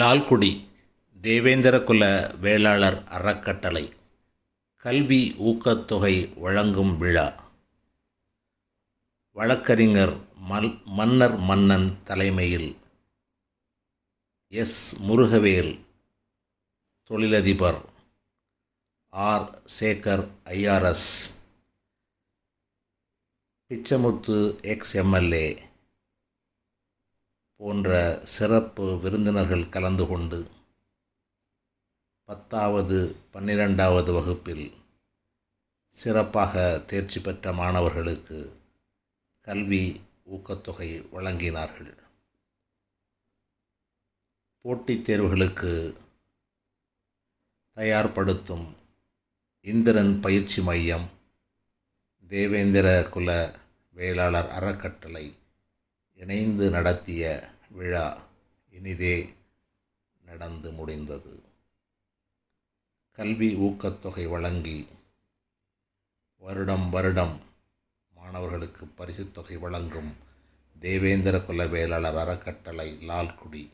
லால்குடி தேவேந்திரகுல வேளாளர் அறக்கட்டளை கல்வி ஊக்கத்தொகை வழங்கும் விழா. வழக்கறிஞர் மல் மன்னர் மன்னன் தலைமையில் எஸ். முருகவேல் தொழிலதிபர் R. Sekar IRS Pichamuthu X. MLA போன்ற சிறப்பு விருந்தினர்கள் கலந்து கொண்டு பத்தாவது பன்னிரெண்டாவது வகுப்பில் சிறப்பாக தேர்ச்சி பெற்ற மாணவர்களுக்கு கல்வி ஊக்கத்தொகை வழங்கினார்கள். போட்டித் தேர்வுகளுக்கு தயார்படுத்தும் இந்திரன் பயிற்சி மையம் தேவேந்திர குல வேளாளர் அறக்கட்டளை இணைந்து நடத்திய விழா இனிதே நடந்து முடிந்தது. கல்வி ஊக்கத்தொகை வழங்கி வருடம் வருடம் மாணவர்களுக்கு பரிசுத் தொகை வழங்கும் தேவேந்திர குல வேளாளர் அறக்கட்டளை லால்குடி